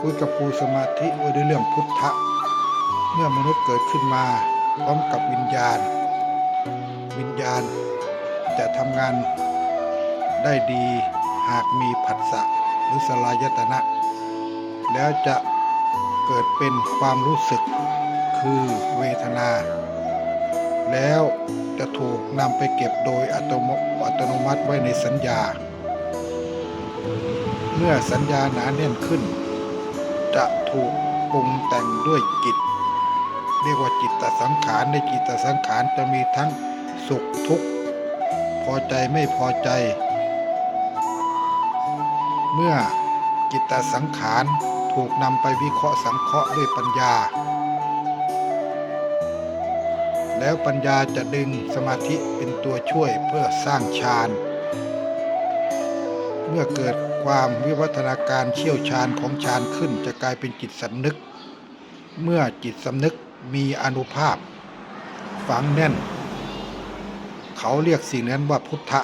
คุยกับครูสมาธิว่าด้วยเรื่องพุทธะ เมื่อมนุษย์เกิดขึ้นมาพร้อมกับวิญญาณ วิญญาณจะทำงานได้ดีหากมีผัสสะหรือสลายตนะ แล้วจะเกิดเป็นความรู้สึกคือเวทนา แล้วจะถูกนำไปเก็บโดยอัตโอัตโนมัติไว้ในสัญญา เมื่อสัญญาหนาแน่นขึ้น จะถูกปรุงแต่งด้วยจิต เรียกว่าจิตตสังขารในจิตตสังขารจะมีทั้งสุขทุกข์ พอใจไม่พอใจ เมื่อจิตตสังขารถูกนำไปวิเคราะห์สังเคราะห์ด้วยปัญญา แล้วปัญญาจะดึงสมาธิเป็นตัวช่วยเพื่อสร้างฌาน เมื่อเกิดความวิวัฒนาการเชี่ยวชาญของฌานขึ้น จะกลายเป็นจิตสำนึก เมื่อจิตสำนึกมีอนุภาพ ฝังแน่น เขาเรียกสิ่งนั้นว่าพุทธะ